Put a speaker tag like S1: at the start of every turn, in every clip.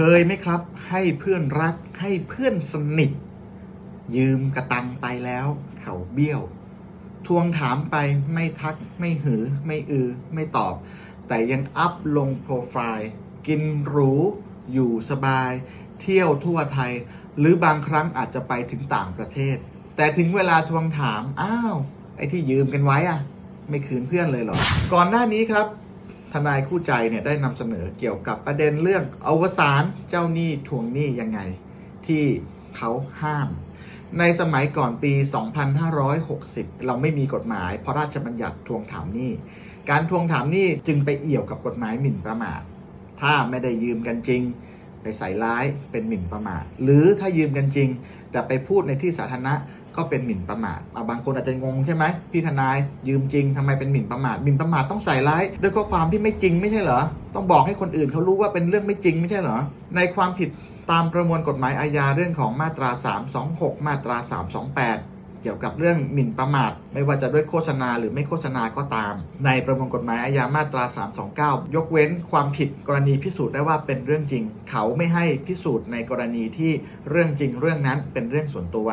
S1: เคยไหมครับ ให้เพื่อนรักให้เพื่อนสนิท ยืมกระตังไปแล้ว เขาเบี้ยว ทวงถามไปไม่ทักไม่หือ ไม่อือ ไม่ตอบ แต่ยังอัพลงโปรไฟล์ กินหรู อยู่สบาย เที่ยวทั่วไทย หรือบางครั้งอาจจะไปถึงต่างประเทศ แต่ถึงเวลาทวงถาม อ้าว ไอ้ที่ยืมกันไว้อะไม่คืนเพื่อนเลยเหรอ ก่อนหน้านี้ครับ ทนายคู่ใจเนี่ยได้นำเสนอเกี่ยวกับประเด็นเรื่องอวสานเจ้าหนี้ทวงหนี้ยังไงที่เขาห้าม ในสมัยก่อนปี 2560 เราไม่มีกฎหมายพระราชบัญญัติทวงถามหนี้ การทวงถามหนี้จึงไปเอี่ยวกับกฎหมายหมิ่นประมาท ถ้าไม่ได้ยืมกันจริง ใส่ร้ายเป็นหมิ่นประมาท หรือถ้ายืมกันจริง แต่ไปพูดในที่สาธารณะก็เป็นหมิ่นประมาทบางคนอาจจะงงใช่ไหมพี่ทนายยืมจริงทำไมเป็นหมิ่นประมาทหมิ่นประมาทต้องใส่ร้ายด้วยข้อความที่ไม่จริงไม่ใช่เหรอต้องบอกให้คนอื่นเขารู้ว่าเป็นเรื่องไม่จริงไม่ใช่เหรอในความผิดตามประมวลกฎหมายอาญาเรื่องของมาตรา 326 มาตรา 328 เกี่ยวกับเรื่องหมิ่นประมาท ไม่ว่าจะด้วยโฆษณาหรือไม่โฆษณาก็ตาม ในประมวลกฎหมายอาญามาตรา 329 ยกเว้นความผิดกรณีพิสูจน์ได้ว่าเป็นเรื่องจริง เขาไม่ให้พิสูจน์ในกรณีที่เรื่องจริงเรื่องนั้นเป็นเรื่องส่วนตัว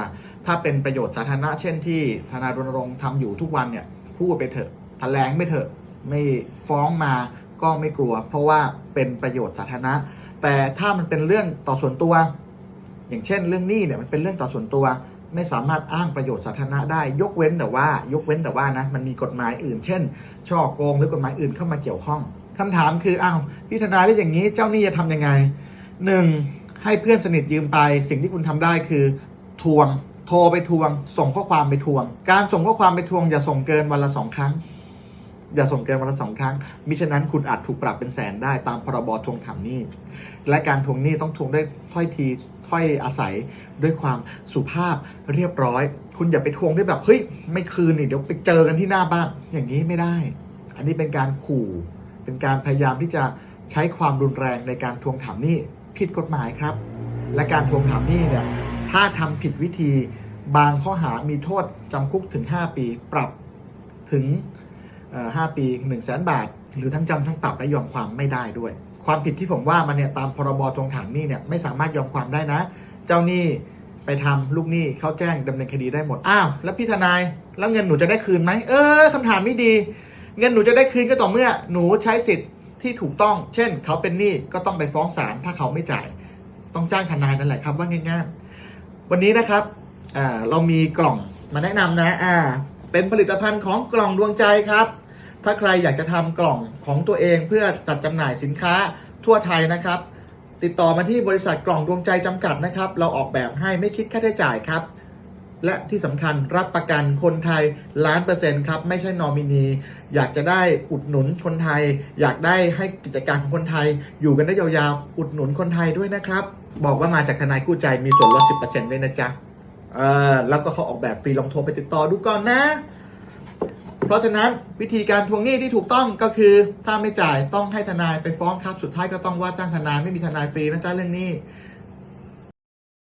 S1: ถ้าเป็นประโยชน์สาธารณะเช่นที่ธนายรณรงค์ทำอยู่ทุกวันเนี่ยพูดไปเถอะแถลงไม่เถอะไม่ฟ้องมาก็ไม่กลัว เพราะว่าเป็นประโยชน์สาธารณะ แต่ถ้ามันเป็นเรื่องต่อส่วนตัว อย่างเช่น เรื่องหนี้เนี่ยมันเป็นเรื่องต่อส่วนตัว ไม่สามารถอ้างประโยชน์สาธารณะได้ ยกเว้นแต่ว่า ยกเว้นแต่ว่านะมันมีกฎหมายอื่น เช่น ช่อโกงหรือกฎหมายอื่นเข้ามาเกี่ยวข้องคำถามคืออ้าวพี่ทนายแล้วอย่างนี้เจ้าหนี้จะทำยังไงหนึ่งให้เพื่อนสนิทยืมไป สิ่งที่คุณทำได้คือ ทวง โทรไปทวง ส่งข้อความไปทวง การส่งข้อความไปทวง อย่าส่งเกินวันละสองครั้ง อย่าส่งเกินวันละสองครั้ง มิฉะนั้นคุณอาจถูกปรับเป็นแสนได้ตามพรบทวงถามหนี้ และการทวงหนี้ต้องทวงด้วยถ้อยที ถ้อยอาศัยด้วยความสุภาพเรียบร้อย คุณอย่าไปทวงด้วยแบบเฮ้ยไม่คืนนี่เดี๋ยวไปเจอกันที่หน้าบ้านอย่างนี้ไม่ได้ อันนี้เป็นการขู่ เป็นการพยายามที่จะใช้ความรุนแรงในการทวงถามหนี้ผิดกฎหมายครับ และการทวงถามหนี้เนี่ยถ้าทำผิดวิธีบางข้อหามีโทษจำคุกถึง 5 ปีปรับถึง 5 ปี 1 0 0 0 0แบาท หรือทั้งจำทั้งปรับและยอมความไม่ได้ด้วย ความผิดที่ผมว่ามันเนี่ยตามพรบทวงถามหนี้เนี่ยไม่สามารถยอมความได้นะ เจ้าหนี้ไปทำลูกหนี้เขาแจ้งดำเนินคดีได้หมดอ้าวแล้วพี่ทนายแล้วเงินหนูจะได้คืนไหมเออคำถามนี้ดี เงินหนูจะได้คืนก็ต่อเมื่อหนูใช้สิทธิ์ที่ถูกต้อง เช่น เขาเป็นหนี้ก็ต้องไปฟ้องศาลถ้าเขาไม่จ่าย ต้องจ้างทนายนั่นแหละครับว่าง่ายๆวันนี้นะครับอ่าเรามีกล่องมาแนะนำนะอ่าเป็นผลิตภัณฑ์ของกล่องดวงใจครับ ถ้าใครอยากจะทำกล่องของตัวเองเพื่อจัดจำหน่ายสินค้าทั่วไทยนะครับ ติดต่อมาที่บริษัทกล่องดวงใจจำกัดนะครับ เราออกแบบให้ไม่คิดค่าใช้จ่ายครับ และที่สำคัญรับประกันคนไทยล้านเปอร์เซ็นต์ครับ ไม่ใช่นอมินี อยากจะได้อุดหนุนคนไทย อยากได้ให้กิจการของคนไทย อยู่กันได้ยาวๆ อุดหนุนคนไทยด้วยนะครับ บอกว่ามาจากทนายกู้ใจมีส่วนลด 10%ด้วยนะจ๊ะเออแล้วก็เขาออกแบบฟรีลองโทรไปติดต่อดูก่อนนะ เพราะฉะนั้นวิธีการทวงหนี้ที่ถูกต้องก็คือถ้าไม่จ่ายต้องให้ทนายไปฟ้องครับ สุดท้ายก็ต้องว่าจ้างทนายไม่มีทนายฟรีนะจ๊ะเรื่องนี้